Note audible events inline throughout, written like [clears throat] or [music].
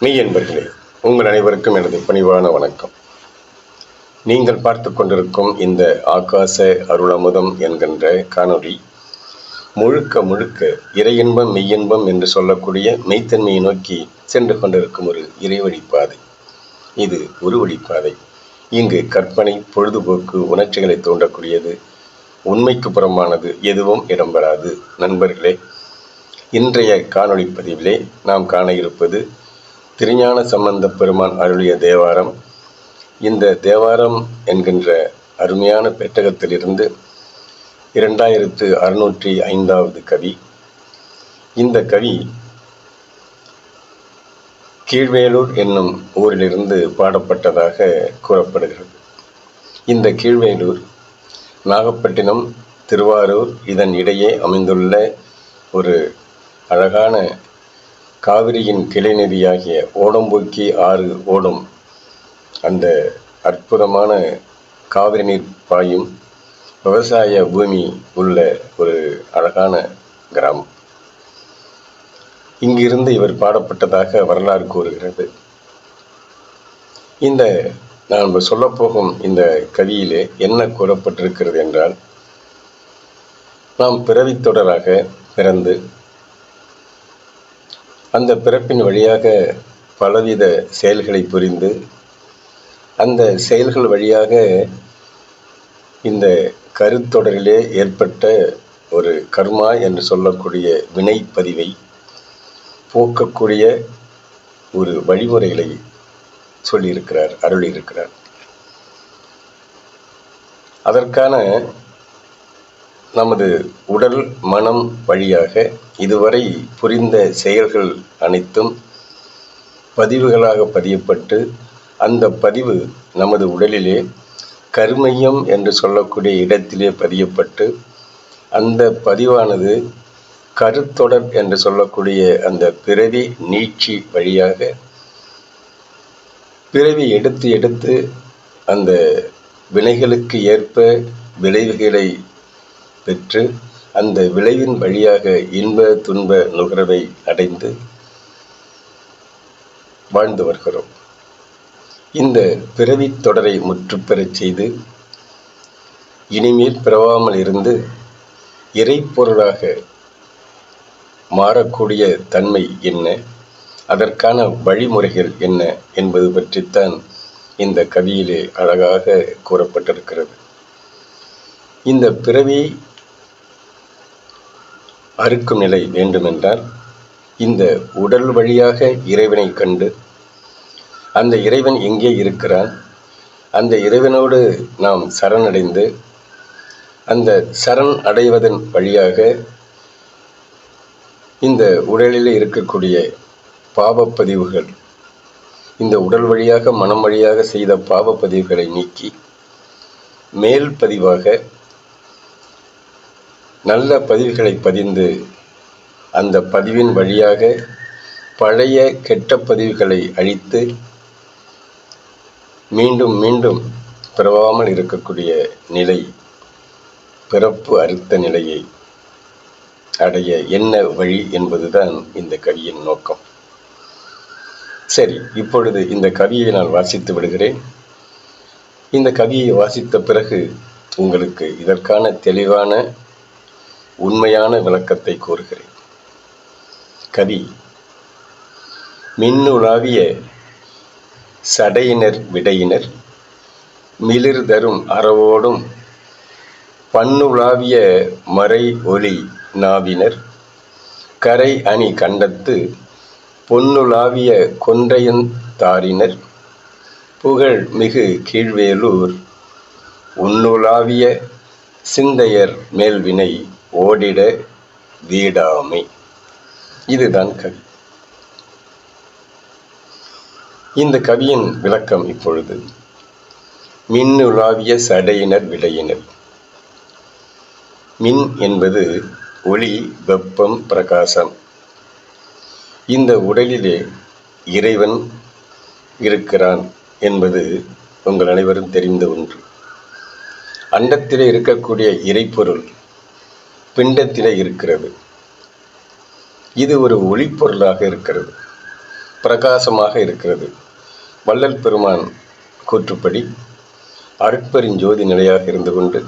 மெய் என்பர்களே உங்கள் அனைவருக்கும் எனது பணிவான வணக்கம். நீங்கள் பார்த்து கொண்டிருக்கும் இந்த ஆகாச அருளமுதம் என்கின்ற காணொளி முழுக்க முழுக்க இறையின்பம் மெய்யின்பம் என்று சொல்லக்கூடிய மெய்த்தன்மையை நோக்கி சென்று கொண்டிருக்கும் ஒரு இறைவழிப்பாதை இது ஒரு வழிப்பாதை இங்கு கற்பனை பொழுதுபோக்கு உணர்ச்சிகளை தூண்டக்கூடியது உண்மைக்கு புறமானது எதுவும் இடம்பெறாது. நண்பர்களே இன்றைய காணொளி பதிவிலே நாம் காண இருப்பது திருஞான சம்பந்த பெருமான் அருளிய தேவாரம். இந்த தேவாரம் என்கின்ற அருமையான பெட்டகத்திலிருந்து இரண்டாயிரத்து அறுநூற்றி ஐந்தாவது கவி. இந்த கவி கீழ்வேலூர் என்னும் ஊரிலிருந்து பாடப்பட்டதாக கூறப்படுகிறது. இந்த கீழ்வேலூர் நாகப்பட்டினம் திருவாரூர் இதன் இடையே அமைந்துள்ள ஒரு அழகான காவிரியின் கிளைநதியாகிய ஓடம்போக்கி ஆறு ஓடும் அந்த அற்புதமான காவிரி நீர் பாயும் விவசாய பூமி உள்ள ஒரு அழகான கிராமம். இங்கிருந்து இவர் பாடப்பட்டதாக வரலாறு கூறுகிறது. இந்த நாம் சொல்லப்போகும் இந்த கவியிலே என்ன கூறப்பட்டிருக்கிறது என்றால் நாம் பிறவித் தொடராக பிறந்து அந்த பிறப்பின் வழியாக பலவித செயல்களை புரிந்து அந்த செயல்கள் வழியாக இந்த கருத்தொடரிலே ஏற்பட்ட ஒரு கர்மா என்று சொல்லக்கூடிய வினைப்பதிவை போக்கக்கூடிய ஒரு வழிமுறைகளை சொல்லியிருக்கிறார் அருளியிருக்கிறார். அதற்கான நமது உடல் மனம் வழியாக இதுவரை புரிந்த செயல்கள் அனைத்தும் பதிவுகளாக பதியப்பட்டு அந்த பதிவு நமது உடலிலே கருமையம் என்று சொல்லக்கூடிய இடத்திலே பதியப்பட்டு அந்த பதிவானது கருத்தொடர் என்று சொல்லக்கூடிய அந்த பிறவி நீட்சி வழியாக பிறவி எடுத்து எடுத்து அந்த வினைகளுக்கு ஏற்ப விளைவுகளை பெற்று அந்த விளைவின் வழியாக இன்ப துன்ப நுகர்வை அடைந்து வாழ்ந்து வருகிறோம். இந்த பிறவி தொடரை முற்றுப்பெறச் செய்து இனிமேல் பிறவாமல் இருந்து இறைப்பொருளாக மாறக்கூடிய தன்மை என்ன? அதற்கான வழிமுறைகள் என்ன என்பது பற்றித்தான் இந்த கவியிலே அழகாக கூறப்பட்டிருக்கிறது. இந்த பிறவி அறுக்கும் நிலை வேண்டுமென்றால் இந்த உடல் வழியாக இறைவனை கண்டு அந்த இறைவன் எங்கே இருக்கிறான் அந்த இறைவனோடு நாம் சரணடைந்து அந்த சரண் அடைவதன் வழியாக இந்த உடலில் இருக்கக்கூடிய பாவப்பதிவுகள் இந்த உடல் வழியாக மனம் வழியாக செய்த பாவப்பதிவுகளை நீக்கி மேல் பதிவாக நல்ல பதிவுகளை பதிந்து அந்த பதிவின் வழியாக பழைய கெட்ட பதிவுகளை அழித்து மீண்டும் மீண்டும் பிறவாமல் இருக்கக்கூடிய நிலை பிறப்பு அறுத்த நிலையை அடைய என்ன வழி என்பதுதான் இந்த கவியின் நோக்கம். சரி இப்பொழுது இந்த கவியை நான் வாசித்து விடுகிறேன். இந்த கவியை வாசித்த பிறகு உங்களுக்கு இதற்கான தெளிவான உண்மையான விளக்கத்தை கூறுகிறேன். கவி மின்னுலாவிய சடையினர் விடையினர் மிளிர் தரும் அறவோடும் பண்ணுலாவிய மறை ஒளி நாவினர் கரை அணி கண்டத்து பொன்னுலாவிய கொன்றையன் தாரினர் புகழ் மிகு கீழ்வேலூர் உன்னுலாவிய சிந்தையர் மேல்வினை ஓடிட வீடாமை. இதுதான் கவி. இந்த கவியின் விளக்கம் இப்பொழுது. மின்னுலாவிய சடையினர் விடையினர். மின் என்பது ஒளி வெப்பம் பிரகாசம். இந்த உடலிலே இறைவன் இருக்கிறான் என்பது உங்கள் அனைவரும் தெரிந்த ஒன்று. அண்டத்திலே இருக்கக்கூடிய இறைப்பொருள் பிண்டத்திலே இருக்கிறது. இது ஒரு ஒளிப்பொருளாக இருக்கிறது. பிரகாசமாக இருக்கிறது. வள்ளல் பெருமான் கூற்றுப்படி அருட்பெருஞ்சோதி நிலையாக இருந்து கொண்டு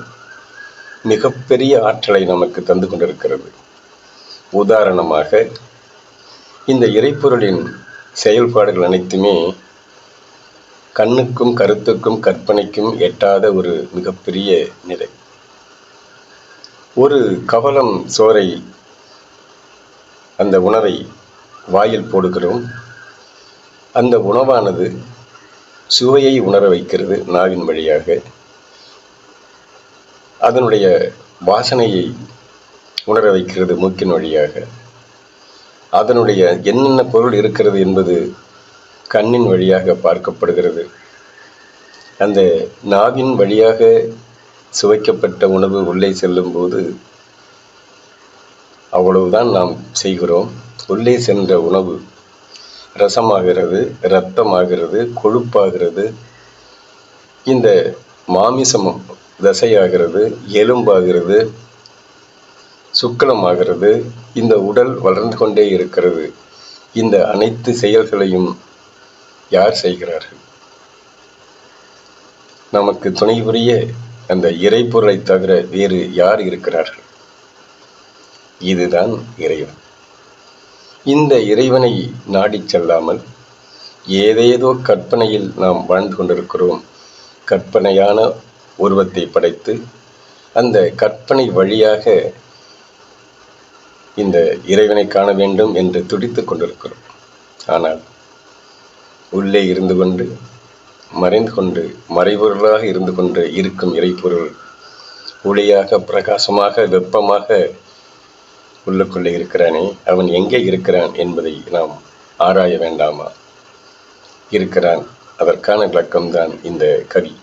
மிகப்பெரிய ஆற்றலை நமக்கு தந்து கொண்டிருக்கிறது. உதாரணமாக இந்த இறைப்பொருளின் செயல்பாடுகள் அனைத்துமே கண்ணுக்கும் கருத்துக்கும் கற்பனைக்கும் எட்டாத ஒரு மிகப்பெரிய நிலை. ஒரு கவலம் சோறை அந்த உணவை வாயில் போடுகிறோம். அந்த உணவானது சுவையை உணர வைக்கிறது நாவின் வழியாக. அதனுடைய வாசனையை உணர வைக்கிறது மூக்கின் வழியாக. அதனுடைய என்னென்ன பொருள் இருக்கிறது என்பது கண்ணின் வழியாக பார்க்கப்படுகிறது. அந்த நாவின் வழியாக சுவைக்கப்பட்ட உணவு உள்ளே செல்லும்போது அவ்வளவுதான் நாம் செய்கிறோம். உள்ளே சென்ற உணவு ரசமாகிறது இரத்தமாகிறது கொழுப்பாகிறது. இந்த மாமிசம் தசையாகிறது எலும்பாகிறது சுக்கலமாகிறது இந்த உடல் வளர்ந்து கொண்டே இருக்கிறது. இந்த அனைத்து செயல்களையும் யார் செய்கிறார்கள்? நமக்கு துணை புரிய அந்த இறைப்பொருளை தவிர வேறு யார் இருக்கிறார்கள்? இதுதான் இறைவன். இந்த இறைவனை நாடிச் செல்லாமல் ஏதேதோ கற்பனையில் நாம் வாழ்ந்து கொண்டிருக்கிறோம். கற்பனையான உருவத்தை படைத்து அந்த கற்பனை வழியாக இந்த இறைவனை காண வேண்டும் என்று துடித்துக் கொண்டிருக்கிறோம். ஆனால் உள்ளே இருந்து கொண்டு மறைந்து கொண்டு மறைபொருளாக இருந்து கொண்டு இருக்கும் இறைப்பொருள் ஒளியாக பிரகாசமாக வெப்பமாக உள்ளுக்குள்ளே இருக்கிறானே அவன் எங்கே இருக்கிறான் என்பதை நாம் ஆராய வேண்டாமா? இருக்கிறான். அதற்கான விளக்கம்தான் இந்த கவி.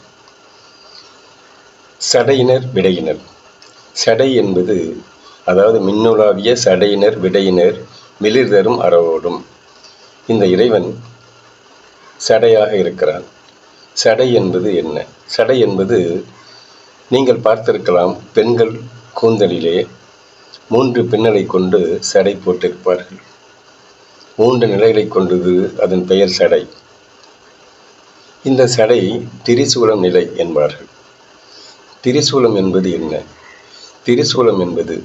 சடையினர் விடையினர். சடை என்பது அதாவது மின்னுலாவிய சடையினர் விடையினர் மிளிர்தரும் அறவோடும். இந்த இறைவன் சடையாக இருக்கிறான். சடை என்பது என்ன? சடை என்பது நீங்கள் பார்த்திருக்கலாம் பெண்கள் கூந்தலிலே மூன்று பின்னலை கொண்டு சடை போட்டிருப்பார்கள். மூன்று நிலைகளை கொண்டது அதன் பெயர் சடை. இந்த சடை திரிசூலம் நிலை என்பார்கள். திரிசூலம் என்பது என்ன? திரிசூலம் என்பது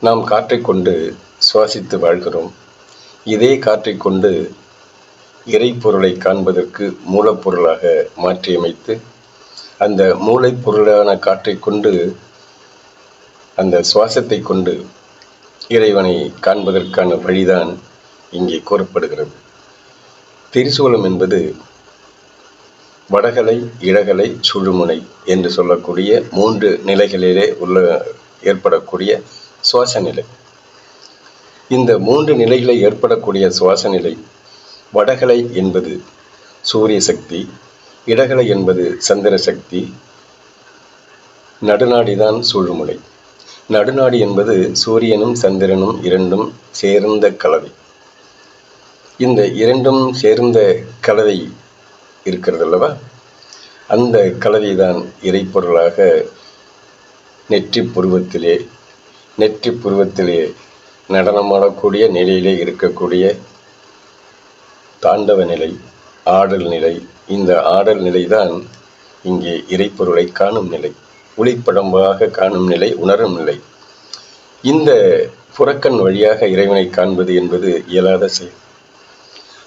நாம் காற்றை கொண்டு சுவாசித்து வாழ்கிறோம். இதே காற்றை கொண்டு இறைப்பொருளை காண்பதற்கு மூலப்பொருளாக மாற்றியமைத்து அந்த மூளைப்பொருளான காற்றை கொண்டு அந்த சுவாசத்தை கொண்டு இறைவனை காண்பதற்கான வழிதான் இங்கே கூறப்படுகிறது. திரிசூலம் என்பது வடகலை இடகலை சுழுமுனை என்று சொல்லக்கூடிய மூன்று நிலைகளிலே உள்ள ஏற்படக்கூடிய சுவாச நிலை இந்த மூன்று நிலைகளை ஏற்படக்கூடிய சுவாச நிலை வடகலை என்பது சூரிய சக்தி இடகலை என்பது சந்திர சக்தி நடுநாடிதான் சூழ்முனை நடுநாடி என்பது சூரியனும் சந்திரனும் இரண்டும் சேர்ந்த கலவை. இந்த இரண்டும் சேர்ந்த கலவை இருக்கிறது அல்லவா அந்த கலவைதான் இறைப்பொருளாக நெற்றி புருவத்திலே நெற்றி புருவத்திலே நடனமாடக்கூடிய நிலையிலே இருக்கக்கூடிய தாண்டவ நிலை ஆடல் நிலை இந்த ஆடல் நிலைதான் இங்கே இறைப்பொருளை காணும் நிலை ஒளிப்படம்பாக காணும் நிலை உணரும் நிலை. இந்த புறக்கண் வழியாக இறைவனை காண்பது என்பது இயலாத செயல்.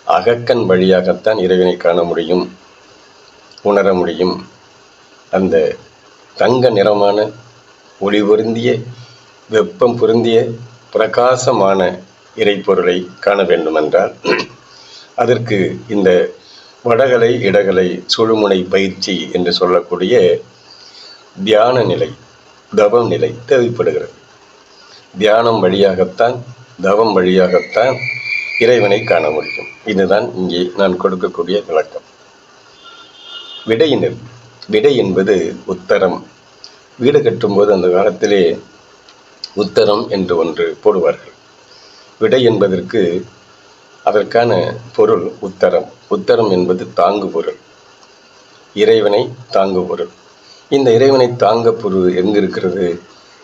அகக்கண் வழியாகத்தான் இறைவனை காண முடியும் உணர முடியும். அந்த தங்க நிறமான ஒளி பொருந்திய வெப்பம் பொருந்திய பிரகாசமான இறைப்பொருளை காண வேண்டுமென்றால் அதற்கு இந்த வடகலை இடகலை சுழுமுனை பயிற்சி என்று சொல்லக்கூடிய தியான நிலை தவம் நிலை தேவைப்படுகிறது. தியானம் வழியாகத்தான் தவம் வழியாகத்தான் இறைவனை காண முடியும். இதுதான் இங்கே நான் கொடுக்கக்கூடிய விளக்கம். விடையினர் விடை என்பது உத்தரம். வீடு கட்டும்போது அந்த காலத்திலே உத்தரம் என்று ஒன்று போடுவார்கள். விடை என்பதற்கு அதற்கான பொருள் உத்தரம். உத்தரம் என்பது தாங்கு பொருள் இறைவனை தாங்கு பொருள் இந்த இறைவனை தாங்க பொருள் எங்கு இருக்கிறது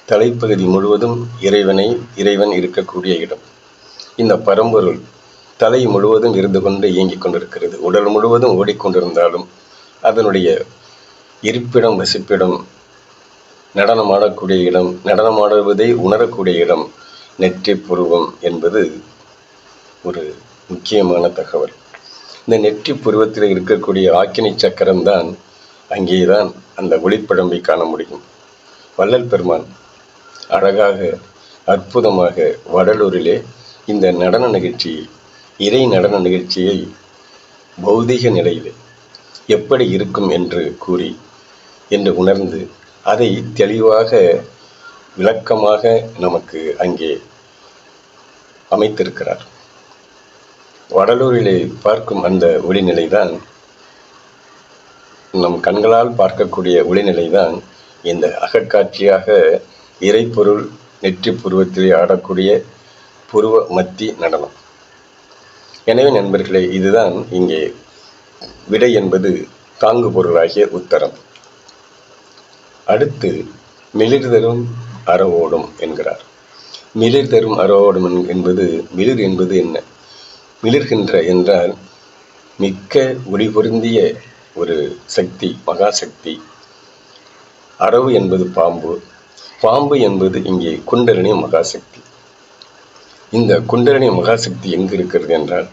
தலைப்பகுதி முழுவதும் இறைவனை இறைவன் இருக்கக்கூடிய இடம். இந்த பரம்பொருள் தலை முழுவதும் இருந்து கொண்டு இயங்கிக் கொண்டிருக்கிறது. உடல் முழுவதும் ஓடிக்கொண்டிருந்தாலும் அதனுடைய இருப்பிடம் வசிப்பிடம் நடனமாடக்கூடிய இடம் நடனமாடுவதை உணரக்கூடிய இடம் நெற்றி புருவம் என்பது ஒரு முக்கியமான தகவல் இந்த நெற்றி புருவத்தில் இருக்கக்கூடிய ஆக்கினி சக்கரம் தான் அங்கே தான் அந்த ஒளிப்பழம்பை காண முடியும். வள்ளல் பெருமான் அழகாக அற்புதமாக வடலூரிலே இந்த நடன நிகழ்ச்சி இறை நடன நிகழ்ச்சியை பௌதிக நிலையிலே எப்படி இருக்கும் என்று கூறி என்று உணர்ந்து அதை தெளிவாக விளக்கமாக நமக்கு அங்கே அமைத்திருக்கிறார். வடலூரிலே பார்க்கும் அந்த ஒளிநிலை தான் நம் கண்களால் பார்க்கக்கூடிய ஒளிநிலை தான் இந்த அகக்காட்சியாக இறைப்பொருள் நெற்றி புருவத்திலே ஆடக்கூடிய புருவ மத்தி நடனம். எனவே நண்பர்களே இதுதான் இங்கே விடை என்பது தாங்கு பொருளாகிய உத்தரம். அடுத்து மிளிர் தரும் அறவோடும் என்கிறார். மிளிர் தரும் அறவோடும் என்பது மிளிர் என்பது என்ன? மிளிர்கின்ற என்றால் மிக்க ஒளி பொருந்திய ஒரு சக்தி மகாசக்தி. அரவு என்பது பாம்பு. பாம்பு என்பது இங்கே குண்டலினி மகாசக்தி. இந்த குண்டலினி மகாசக்தி எங்கு இருக்கிறது என்றால்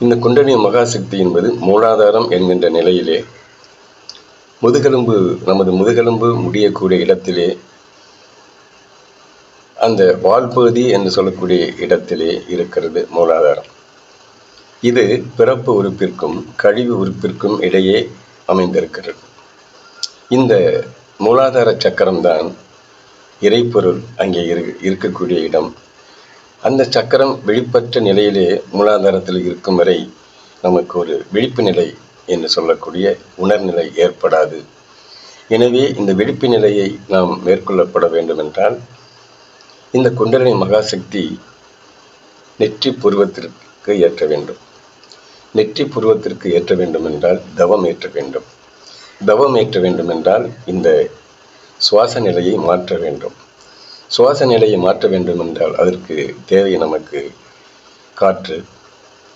இந்த குண்டலினி மகாசக்தி என்பது மூலாதாரம் என்கின்ற நிலையிலே முதுகெலும்பு நமது முதுகெலும்பு முடியக்கூடிய இடத்திலே அந்த வால்பகுதி என்று சொல்லக்கூடிய இடத்திலே இருக்கிறது மூலாதாரம். இது பிறப்பு உறுப்பிற்கும் கழிவு உறுப்பிற்கும் இடையே அமைந்திருக்கிறது. இந்த மூலாதார சக்கரம்தான் இறைப்பொருள் அங்கே இரு இருக்கக்கூடிய இடம். அந்த சக்கரம் வெளிப்பற்ற நிலையிலே மூலாதாரத்தில் இருக்கும் வரை நமக்கு ஒரு விழிப்பு நிலை என்று சொல்லக்கூடிய உணர்நிலை ஏற்படாது. எனவே இந்த விழிப்பு நிலையை நாம் மேற்கொள்ளப்பட வேண்டும் என்றால் இந்த குண்டலினி மகாசக்தி நெற்றி புருவத்திற்கு ஏற்ற வேண்டும். நெற்றி புருவத்திற்கு ஏற்ற வேண்டும் என்றால் தவம் ஏற்ற வேண்டும். தவம் ஏற்ற வேண்டும் என்றால் இந்த சுவாச நிலையை மாற்ற வேண்டும். சுவாச நிலையை மாற்ற வேண்டும் என்றால் அதற்கு தேவை நமக்கு காற்று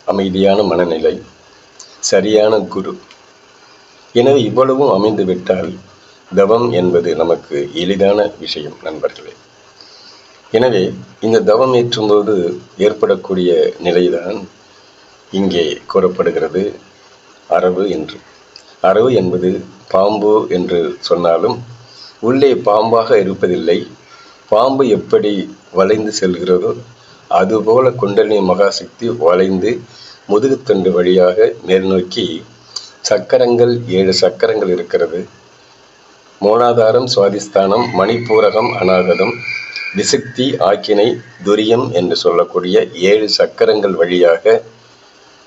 அமைதியான மனநிலை சரியான குரு. எனவே இவ்வளவும் அமைந்துவிட்டால் தவம் என்பது நமக்கு எளிதான விஷயம் நண்பர்களே. எனவே இந்த தவம் ஏற்றும்போது ஏற்படக்கூடிய நிலைதான் இங்கே கூறப்படுகிறது. அரவு என்று. அரவு என்பது பாம்பு என்று சொன்னாலும் உள்ளே பாம்பாக இருப்பதில்லை. பாம்பு எப்படி வளைந்து செல்கிறதோ அதுபோல குண்டலினி மகாசக்தி வளைந்து முதுகுத்தண்டு வழியாக மேல்நோக்கி சக்கரங்கள் ஏழு சக்கரங்கள் இருக்கிறது. மூலாதாரம் சுவாதிஸ்தானம் மணிப்பூரகம் அநாகதம் விசுக்தி ஆக்கினை துரியம் என்று சொல்லக்கூடிய ஏழு சக்கரங்கள் வழியாக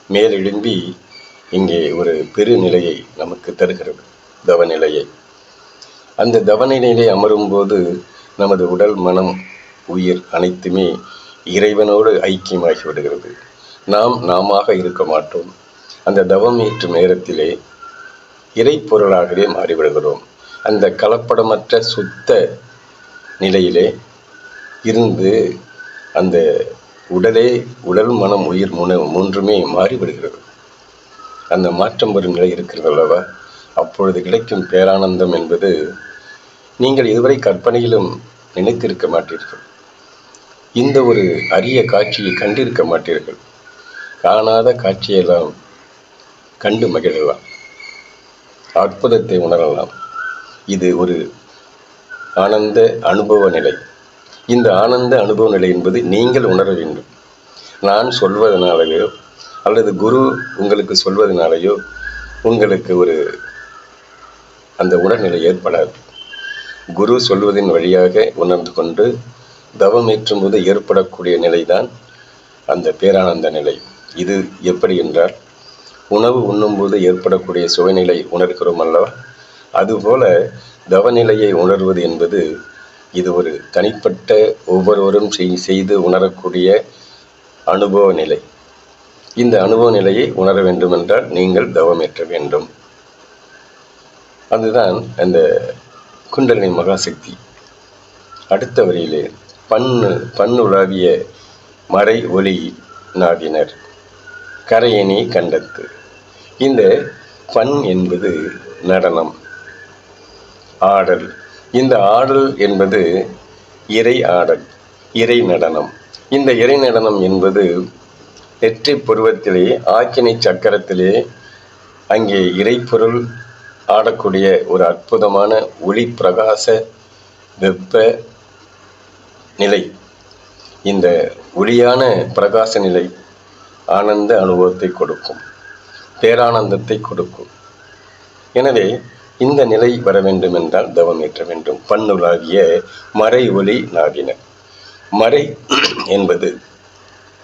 மேலெழும்பி இங்கே ஒரு பெருநிலையை நமக்கு தருகிறது தவநிலையை. அந்த தவநிலையிலே அமரும்போது நமது உடல் மனம் உயிர் அனைத்துமே இறைவனோடு ஐக்கியமாகி விடுகிறது நாம் நாமாக இருக்க மாட்டோம். அந்த தவம் ஏற்றும் நேரத்திலே இறைப்பொருளாகவே மாறிவிடுகிறோம். அந்த கலப்படமற்ற சுத்த நிலையிலே இருந்து அந்த உடலே உடல் மனம் உயிர் முன மூன்றுமே மாறிவிடுகிறது அந்த மாற்றம் வரும் நிலை இருக்கிறது அல்லவா? அப்பொழுது கிடைக்கும் பேரானந்தம் என்பது நீங்கள் இதுவரை கற்பனையிலும் நினைத்திருக்க மாட்டீர்கள். இந்த ஒரு அரிய காட்சியை கண்டிருக்க மாட்டீர்கள். காணாத காட்சியெல்லாம் கண்டு மகிழலாம். அற்புதத்தை உணரலாம். இது ஒரு ஆனந்த அனுபவ நிலை. இந்த ஆனந்த அனுபவ நிலை என்பது நீங்கள் உணர வேண்டும். நான் சொல்வதனாலேயோ அல்லது குரு உங்களுக்கு சொல்வதனாலேயோ உங்களுக்கு ஒரு அந்த உடல்நிலை ஏற்படாது. குரு சொல்வதின் வழியாக உணர்ந்து கொண்டு தவம் ஏற்றும் போது ஏற்படக்கூடிய நிலைதான் அந்த பேரானந்த நிலை. இது எப்படி என்றால் உணவு உண்ணும்போது ஏற்படக்கூடிய சுவைநிலை உணர்கிறோம் அல்லவா? அதுபோல தவநிலையை உணர்வது என்பது இது ஒரு தனிப்பட்ட ஒவ்வொருவரும் செய்- செய்து உணரக்கூடிய அனுபவ நிலை. இந்த அனுபவ நிலையை உணர வேண்டும் என்றால் நீங்கள் தவமேற்ற வேண்டும். அதுதான் அந்த குண்டலினி மகாசக்தி. அடுத்த வரியிலே பண்ணு பண்ணுலாவிய மறை ஒலி நாவினர் கரையணி கண்டத்து. இந்த பண் என்பது நடனம். ஆடல். இந்த ஆடல் என்பது இறை ஆடல் இறை நடனம். இந்த இறை நடனம் என்பது நெற்றி பருவத்திலே ஆக்கினை சக்கரத்திலே அங்கே இறைப்பொருள் ஆடக்கூடிய ஒரு அற்புதமான ஒளி பிரகாச வெப்ப நிலை. இந்த ஒளியான பிரகாச நிலை ஆனந்த அனுபவத்தை கொடுக்கும் பேரானந்தத்தை கொடுக்கும். எனவே இந்த நிலை வர வேண்டும் என்றால் தவம் ஏற்ற வேண்டும். பண்ணுலாகிய மறை ஒளி நாவின மறை [clears throat] என்பது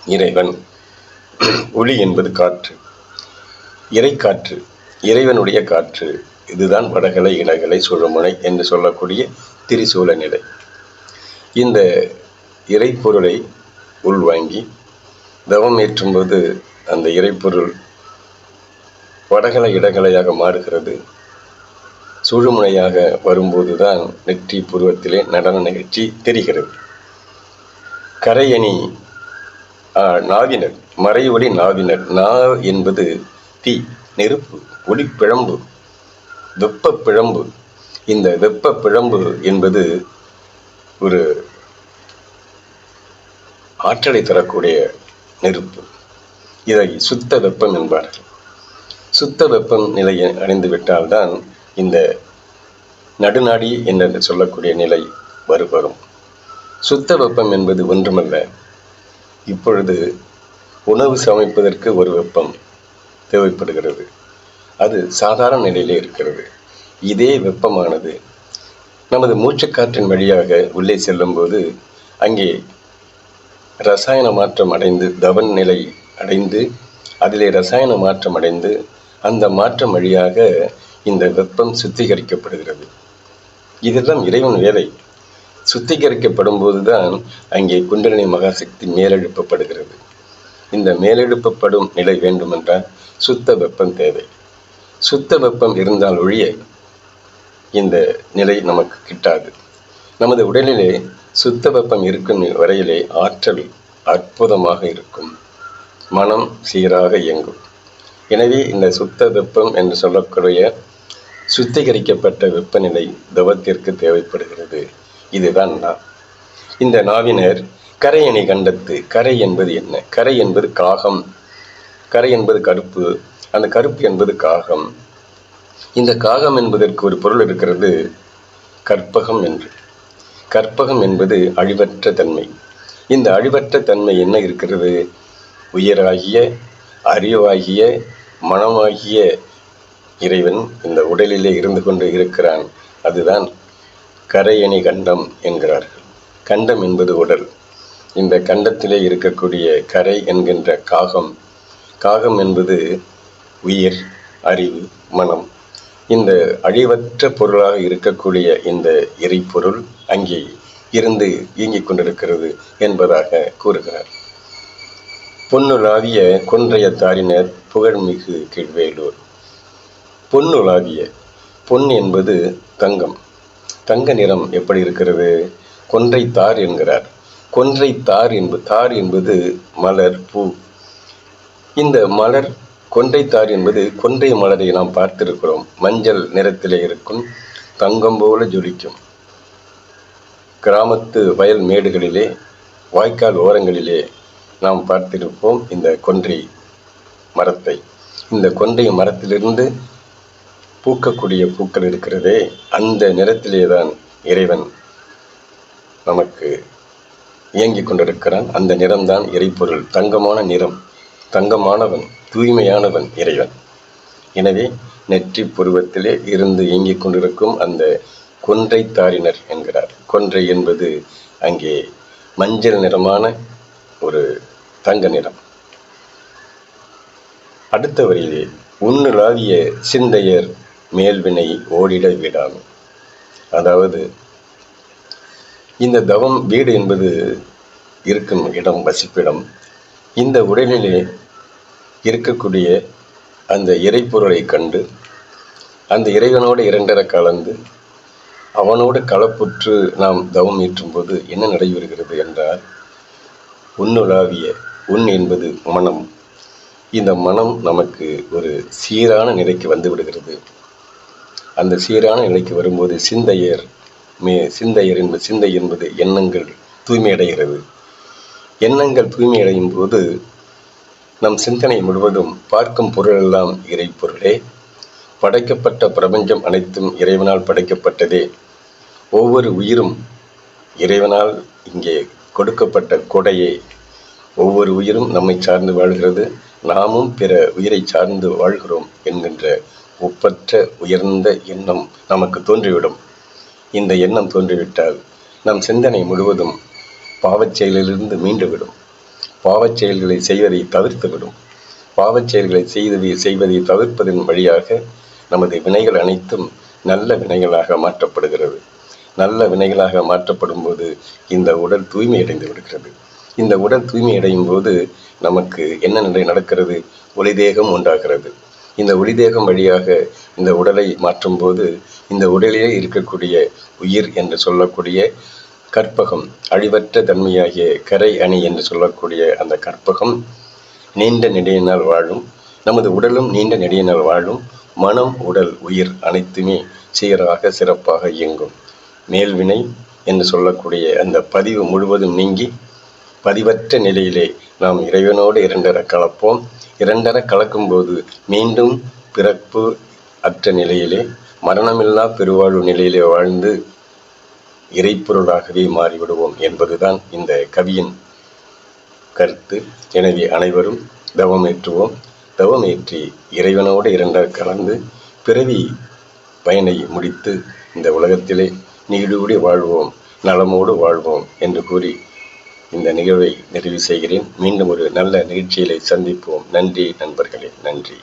இறைவன். ஒளி என்பது காற்று. இறைக்காற்று. இறைவனுடைய காற்று. இதுதான் வடகலை இடகலை சுழமுனை என்று சொல்லக்கூடிய திரிசூல நிலை. இந்த இறைப்பொருளை உள்வாங்கி தவம் ஏற்றும்போது அந்த இறைப்பொருள் வடகலை இடகலையாக மாறுகிறது. சுழுமுனையாக வரும்போதுதான் நெற்றி புருவத்திலே நடன நிகழ்ச்சி தெரிகிறது. கரையணி நாவினர் மறை ஒளி நாவினர் நா என்பது தீ நெருப்பு ஒளிப்பிழம்பு வெப்ப பிழம்பு. இந்த வெப்ப பிழம்பு என்பது ஒரு ஆற்றலை தரக்கூடிய நெருப்பு. இதை சுத்த வெப்பம் என்பார்கள். சுத்த வெப்பம் நிலையை அடைந்துவிட்டால்தான் இந்த நடுநாடி என்று சொல்லக்கூடிய நிலை வருவரும் சுத்த வெப்பம் என்பது ஒன்றுமல்ல. இப்பொழுது உணவு சமைப்பதற்கு ஒரு வெப்பம் தேவைப்படுகிறது. அது சாதாரண நிலையிலே இருக்கிறது. இதே வெப்பமானது நமது மூச்சுக்காற்றின் வழியாக உள்ளே செல்லும்போது அங்கே ரசாயன மாற்றம் அடைந்து தவன் நிலை அடைந்து அதிலே ரசாயன மாற்றம் அடைந்து அந்த மாற்றம் வழியாக இந்த வெப்பம் சுத்திகரிக்கப்படுகிறது. இதெல்லாம் இறைவன் வேலை. சுத்திகரிக்கப்படும் போதுதான் அங்கே குண்டலினி மகாசக்தி மேலெழுப்பப்படுகிறது. இந்த மேலெழுப்பப்படும் நிலை வேண்டுமென்றால் சுத்த வெப்பம் தேவை. சுத்த வெப்பம் இருந்தால் ஒழிய இந்த நிலை நமக்கு கிட்டாது. நமது உடலிலே சுத்த வெப்பம் இருக்கும் வரையிலே ஆற்றல் அற்புதமாக இருக்கும். மனம் சீராக இயங்கும். எனவே இந்த சுத்த வெப்பம் என்று சொல்லக்கூடிய சுத்திகரிக்கப்பட்ட வெப்பநிலை தவத்திற்கு தேவைப்படுகிறது. இதுதான் நா. இந்த நாவினர் கரையணி கண்டத்து கரை என்பது என்ன? கரை என்பது காகம். கரை என்பது கருப்பு. அந்த கருப்பு என்பது காகம். இந்த காகம் என்பதற்கு ஒரு பொருள் இருக்கிறது கற்பகம் என்று. கற்பகம் என்பது அழிவற்ற தன்மை. இந்த அழிவற்ற தன்மை என்ன இருக்கிறது? உயராகிய அறிவாகிய மனமாகிய இறைவன் இந்த உடலிலே இருந்து கொண்டு இருக்கிறான். அதுதான் கரையணி கண்டம் என்கிறார்கள். கண்டம் என்பது உடல். இந்த கண்டத்திலே இருக்கக்கூடிய கரை என்கின்ற காகம். காகம் என்பது உயிர் அறிவு மனம். இந்த அழிவற்ற பொருளாக இருக்கக்கூடிய இந்த எரிபொருள் அங்கே இருந்து இயங்கிக் கொண்டிருக்கிறது என்பதாக கூறுகிறார். பொன்னுலாவிய கொன்றைய தாரினர் புகழ்மிகு கீழ்வேலூர். பொன்னுலாவிய பொன் என்பது தங்கம். தங்க நிறம் எப்படி இருக்கிறது? கொன்றை தார் என்கிறார். கொன்றை தார் என்பது தார் என்பது மலர் பூ. இந்த மலர் கொன்றை தார் என்பது கொன்றை மலரை நாம் பார்த்திருக்கிறோம். மஞ்சள் நிறத்திலே இருக்கும் தங்கம் போல ஜொலிக்கும். கிராமத்து வயல் மேடுகளிலே வாய்க்கால் ஓரங்களிலே நாம் பார்த்திருப்போம் இந்த கொன்றை மரத்தை. இந்த கொன்றை மரத்திலிருந்து பூக்கக்கூடிய பூக்கள் இருக்கிறதே அந்த நிறத்திலே தான் இறைவன் நமக்கு இயங்கிக் கொண்டிருக்கிறான். அந்த நிறம்தான் இறைப்பொருள். தங்கமான நிறம். தங்கமானவன் தூய்மையானவன் இறைவன். எனவே நெற்றி புருவத்திலே இருந்து இயங்கிக் கொண்டிருக்கும் அந்த கொன்றை தாரினர் என்கிறார். கொன்றை என்பது அங்கே மஞ்சள் நிறமான ஒரு தங்க நிறம். அடுத்த வரியிலே உன்னுலாவிய சிந்தையர் மேல்வினை ஓடிட வீடாகும். அதாவது இந்த தவம் வீடு என்பது இருக்கும் இடம் வசிப்பிடம். இந்த உடலிலே இருக்கக்கூடிய அந்த இறைப்பொருளை கண்டு அந்த இறைவனோடு இரண்டர கலந்து அவனோடு கலப்புற்று நாம் தவம் ஈற்றும்போது என்ன நடைபெறுகிறது என்றால் உன்னுலாவிய உன் என்பது மனம். இந்த மனம் நமக்கு ஒரு சீரான நிலைக்கு வந்து விடுகிறது. அந்த சீரான நிலைக்கு வரும்போது சிந்தையர் மே சிந்தையர் என்பது சிந்தை என்பது எண்ணங்கள் தூய்மையடைகிறது. எண்ணங்கள் தூய்மையடையும் போது நம் சிந்தனை முழுவதும் பார்க்கும் பொருளெல்லாம் இறை பொருளே படைக்கப்பட்ட பிரபஞ்சம் அனைத்தும் இறைவனால் படைக்கப்பட்டதே. ஒவ்வொரு உயிரும் இறைவனால் இங்கே கொடுக்கப்பட்ட கொடையே. ஒவ்வொரு உயிரும் நம்மை சார்ந்து வாழ்கிறது. நாமும் பிற உயிரை சார்ந்து வாழ்கிறோம் என்கின்ற ஒப்பற்ற உயர்ந்த எண்ணம் நமக்கு தோன்றிவிடும். இந்த எண்ணம் தோன்றிவிட்டால் நம் சிந்தனை முழுவதும் பாவச் செயலிலிருந்து மீண்டுவிடும். பாவச் செயல்களை செய்வதை தவிர்த்துவிடும். பாவச் செயல்களை செய்வதை செய்வதை தவிர்ப்பதன் வழியாக நமது வினைகள் அனைத்தும் நல்ல வினைகளாக மாற்றப்படுகிறது. நல்ல வினைகளாக மாற்றப்படும் போது இந்த உடல் தூய்மை அடைந்து விடுகிறது. இந்த உடல் தூய்மை அடையும் போது நமக்கு என்ன நிலை நடக்கிறது? ஒளிதேகம் உண்டாகிறது. இந்த ஒளிதேகம் வழியாக இந்த உடலை மாற்றும் போது இந்த உடலிலே இருக்கக்கூடிய உயிர் என்று சொல்லக்கூடிய கற்பகம் அழிவற்ற தன்மையாகிய கரை அணி என்று சொல்லக்கூடிய அந்த கற்பகம் நீண்ட நெடியினால் வாழும். நமது உடலும் நீண்ட நெடியினால் வாழும். மனம் உடல் உயிர் அனைத்துமே சீராக சிறப்பாக இயங்கும். மேல்வினை என்று சொல்லக்கூடிய அந்த பதிவு முழுவதும் நீங்கி பதிவற்ற நிலையிலே நாம் இறைவனோடு இரண்டர கலப்போம். இரண்டர கலக்கும்போது மீண்டும் பிறப்பு அற்ற நிலையிலே மரணமில்லா பெருவாழ்வு நிலையிலே வாழ்ந்து இறைப்பொருளாகவே மாறிவிடுவோம் என்பதுதான் இந்த கவியின் கருத்து. எனவே அனைவரும் தவமேற்றுவோம். தவமேற்றி இறைவனோடு இரண்டாக கலந்து பிறவி பயனை முடித்து இந்த உலகத்திலே நீடூடி வாழ்வோம் நலமோடு வாழ்வோம் என்று கூறி இந்த நிகழ்வை நிறைவு செய்கிறேன். மீண்டும் ஒரு நல்ல நிகழ்ச்சிகளை சந்திப்போம். நன்றி நண்பர்களே. நன்றி.